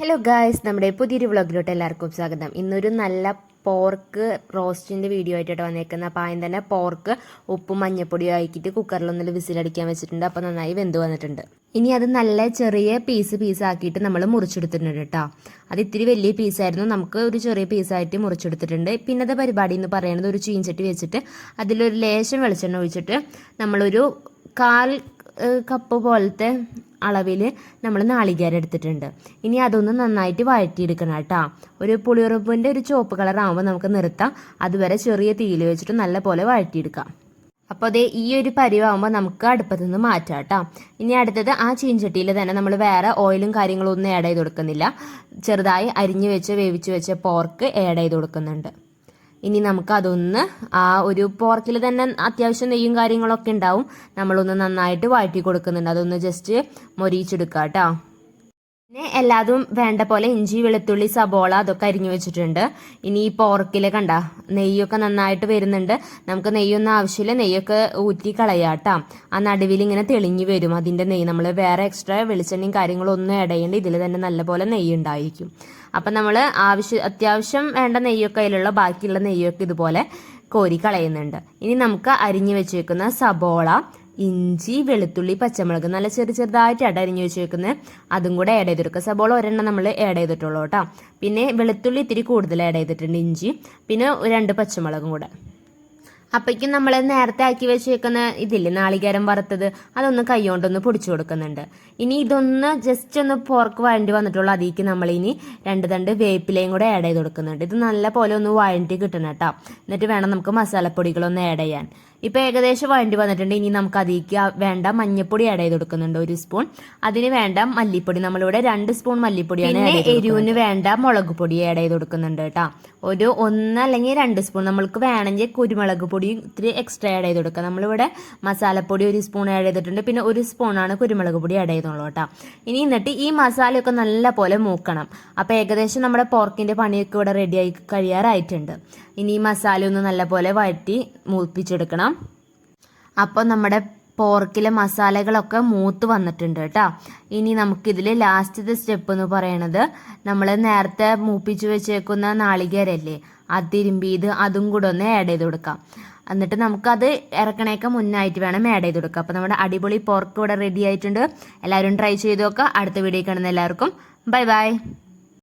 Hello guys നമ്മുടെ പുതിയൊരു വ്ളോഗിലോട്ട് എല്ലാവർക്കും സ്വാഗതം. ഇന്നൊരു നല്ല പോർക്ക് റോസ്റ്റിന്റെ വീഡിയോ ആയിട്ടാണ് വന്നേക്കുന്നത്. അപ്പോൾ ആദ്യം തന്നെ പോർക്ക് ഉപ്പും മഞ്ഞപ്പൊടിയും ആക്കിയിട്ട് കുക്കറിലൊന്നിൽ വിസിലടിക്കാൻ വെച്ചിട്ടുണ്ട്. അപ്പോൾ നന്നായി വെന്ത് വന്നിട്ടുണ്ട്. ഇനി അത് നല്ല ചെറിയ പീസ് പീസ് ആക്കിയിട്ട് നമ്മൾ മുറിച്ചെടുത്തിട്ടുണ്ട് കേട്ടോ. അത് ഇത്തിരി വലിയ പീസായിരുന്നു നമുക്ക് ഒരു ചെറിയ പീസായിട്ട് മുറിച്ചെടുത്തിട്ടുണ്ട്. പിന്നെ പിന്നത്തെ പരിപാടി എന്ന് പറയുന്നത് ഒരു ചീഞ്ചട്ടി വെച്ചിട്ട് അതിലൊരു ലേശം വെളിച്ചെണ്ണ ഒഴിച്ചിട്ട് നമ്മളൊരു കാൽ കപ്പ് പോലത്തെ അളവിൽ നമ്മൾ നാളികേരം എടുത്തിട്ടുണ്ട്. ഇനി അതൊന്ന് നന്നായിട്ട് വഴറ്റിയെടുക്കണം കേട്ടോ. ഒരു പുളിയുറപ്പിന്റെ ഒരു ചുവപ്പ് കളർ ആകുമ്പോൾ നമുക്ക് നിർത്താം. അതുവരെ ചെറിയ തീയിൽ വെച്ചിട്ട് നല്ല പോലെ വഴറ്റിയെടുക്കാം. അപ്പോൾ അതേ ഈ ഒരു പരിവാകുമ്പോൾ നമുക്ക് അടുപ്പത്ത് നിന്ന് മാറ്റാം കേട്ടോ. ഇനി അടുത്തത് ആ ചീഞ്ചട്ടിയിൽ തന്നെ നമ്മൾ വേറെ ഓയിലും കാര്യങ്ങളും ഒന്നും ആഡ് ചെയ്ത് കൊടുക്കുന്നില്ല. ചെറുതായി അരിഞ്ഞു വെച്ച് വേവിച്ച് വെച്ച പോർക്ക് ആഡ് ചെയ്ത് കൊടുക്കുന്നുണ്ട്. ഇനി നമുക്ക് അതൊന്ന് ആ ഒരു പോർക്കിൽ തന്നെ അത്യാവശ്യം നെയ്യും കാര്യങ്ങളൊക്കെ ഉണ്ടാവും. നമ്മളൊന്ന് നന്നായിട്ട് വഴറ്റി കൊടുക്കുന്നുണ്ട്. അതൊന്ന് ജസ്റ്റ് മൊരിയിച്ചെടുക്കാം കേട്ടോ പിന്നെ എല്ലാതും വേണ്ട പോലെ ഇഞ്ചി വെളുത്തുള്ളി സബോള അതൊക്കെ അരിഞ്ഞു വെച്ചിട്ടുണ്ട്. ഇനി ഈ പോർക്കിൽ കണ്ട നെയ്യൊക്കെ നന്നായിട്ട് വരുന്നുണ്ട്. നമുക്ക് നെയ്യൊന്നും ആവശ്യമില്ല. നെയ്യൊക്കെ ഊറ്റി കളയാട്ടോ. ആ നടുവിൽ ഇങ്ങനെ തെളിഞ്ഞു വരും. അതിന്റെ നെയ്യ് നമ്മൾ വേറെ എക്സ്ട്രാ വെളിച്ചെണ്ണയും കാര്യങ്ങളും ഒന്നും ഇടയേണ്ട ഇതിൽ തന്നെ നല്ലപോലെ നെയ്യ് ഉണ്ടായിരിക്കും. അപ്പം നമ്മൾ ആവശ്യം അത്യാവശ്യം വേണ്ട നെയ്യൊക്കെ അതിലുള്ള ബാക്കിയുള്ള നെയ്യൊക്കെ ഇതുപോലെ കോരി കളയുന്നുണ്ട്. ഇനി നമുക്ക് അരിഞ്ഞു വെച്ചേക്കുന്ന സബോള ഇഞ്ചി വെളുത്തുള്ളി പച്ചമുളക് നല്ല ചെറു ചെറുതായിട്ടാണ് അരിഞ്ഞു വെച്ചേക്കുന്നത് അതും കൂടെ ആഡ് ചെയ്തെടുക്കുക സബോള ഒരെണ്ണം നമ്മൾ ആഡ് ചെയ്തിട്ടുള്ളൂ കേട്ടോ. പിന്നെ വെളുത്തുള്ളി ഇത്തിരി കൂടുതൽ ആഡ് ചെയ്തിട്ടുണ്ട് ഇഞ്ചി പിന്നെ രണ്ട് പച്ചമുളകും കൂടെ. അപ്പോഴേക്കും നമ്മൾ നേരത്തെ ആക്കി വെച്ചേക്കുന്ന ഇതില്ലേ നാളികേരം വറുത്തത് അതൊന്ന് കൈകൊണ്ടൊന്ന് പൊടിച്ചു കൊടുക്കുന്നുണ്ട്. ഇനി ഇതൊന്ന് ജസ്റ്റ് ഒന്ന് പോർക്ക് വഴണ്ടി വന്നിട്ടുള്ള അതിലേക്ക് നമ്മൾ ഇനി രണ്ട് തണ്ട് വേപ്പിലയും കൂടെ ആഡ് ചെയ്ത് കൊടുക്കുന്നുണ്ട്. ഇത് നല്ല പോലെ ഒന്ന് വഴണ്ടി കിട്ടണം കേട്ടോ. എന്നിട്ട് വേണം നമുക്ക് മസാലപ്പൊടികളൊന്ന് ആഡ് ചെയ്യാൻ. ഇപ്പൊ ഏകദേശം വേണ്ടി വന്നിട്ടുണ്ട്. ഇനി നമുക്ക് അതിലേക്ക് വേണ്ട മഞ്ഞപ്പൊടി ആഡ് ചെയ്ത് കൊടുക്കുന്നുണ്ട് ഒരു സ്പൂൺ അതിന് വേണ്ട മല്ലിപ്പൊടി. നമ്മളിവിടെ രണ്ട് സ്പൂൺ മല്ലിപ്പൊടിയാണ് പിന്നെ എരിവിന് വേണ്ട മുളക് പൊടി ആഡ് ചെയ്ത് കൊടുക്കുന്നുണ്ട് കേട്ടോ. ഒരു ഒന്ന് അല്ലെങ്കിൽ രണ്ട് സ്പൂൺ നമ്മൾക്ക് വേണമെങ്കിൽ കുരുമുളക് പൊടി ഇത്തിരി എക്സ്ട്രാ ആഡ് ചെയ്ത് കൊടുക്കാം. നമ്മളിവിടെ മസാലപ്പൊടി ഒരു സ്പൂൺ ആഡ് ചെയ്തിട്ടുണ്ട്. പിന്നെ ഒരു സ്പൂണാണ് കുരുമുളക് പൊടി ആഡ് ചെയ്തോളൂ കേട്ടോ. ഇനി എന്നിട്ട് ഈ മസാലയൊക്കെ നല്ല പോലെ മൂക്കണം. അപ്പോൾ ഏകദേശം നമ്മുടെ പോർക്കിന്റെ പണിയൊക്കെ ഇവിടെ റെഡിയായി കഴിയാറായിട്ടുണ്ട്. ഇനി ഈ മസാല ഒന്ന് നല്ല പോലെ വഴറ്റി മൂപ്പിച്ചെടുക്കണം. അപ്പോൾ നമ്മുടെ പോർക്കിലെ മസാലകളൊക്കെ മൂത്ത് വന്നിട്ടുണ്ട് കേട്ടോ. ഇനി നമുക്കിതിൽ ലാസ്റ്റത്തെ സ്റ്റെപ്പ് എന്ന് പറയണത് നമ്മൾ നേരത്തെ മൂപ്പിച്ച് വെച്ചേക്കുന്ന നാളികേരല്ലേ അത് തിരുമ്പിയത് അതും കൂടെ ഒന്ന് ആഡ് ചെയ്ത് കൊടുക്കാം. എന്നിട്ട് നമുക്കത് ഇറക്കണേക്കെ മുന്നായിട്ട് വേണം ആഡ് ചെയ്ത് കൊടുക്കുക അപ്പോൾ നമ്മുടെ അടിപൊളി പോർക്ക് ഇവിടെ റെഡി ആയിട്ടുണ്ട്. എല്ലാവരും ട്രൈ ചെയ്ത് നോക്കുക അടുത്ത വീഡിയോ കാണുന്ന എല്ലാവർക്കും ബൈ ബൈ